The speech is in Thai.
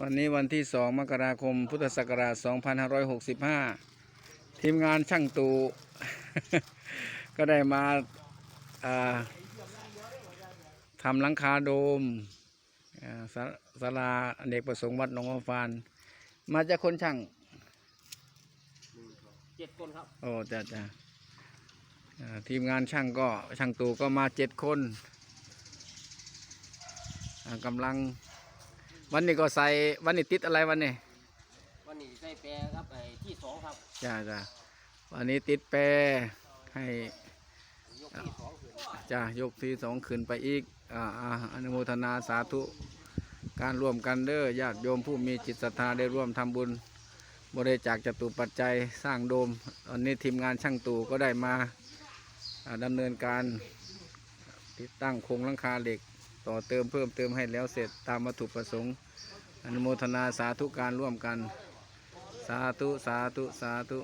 วันนี้วันที่ 2 มกราคม พุทธศักราช 2565 ทีมงานช่างตู ก็ได้มาอ่าทำหลังคาโดมอ่าศาศาลาอเนกประสงค์วัดหนองอัฟาน มาจากคนช่างเจ็ดคนครับ โอ้จ้ะจ้ะอ่าทีมงานช่างก็ช่างตูก็มาเจ็ดคนอ่ากำลัง วันนี้ก็ใส่วันนี้ติดอะไรวันนี้วันนี้ได้แปรครับไอ้ที่สองครับจ้าจ้าวันนี้ติดแปรให้ยกที่สองคืนจ้ายกที่สองขึ้นไปอีกอ่าอ่าอนุโมทนาสาธุการร่วมกันเด้อญาติโยมผู้มีจิตศรัทธาได้ร่วมทำบุญบริจาคจตุปัจจัยสร้างโดมตอนนี้ทีมงานช่างตู่ก็ได้มาอ่าดำเนินการติดตั้งโครงหลังคาเหล็ก ต่อเติมเพิ่มเติมให้แล้วเสร็จตามวัตถุประสงค์ อนุโมทนาสาธุการร่วมกัน สาธุ สาธุ สาธุ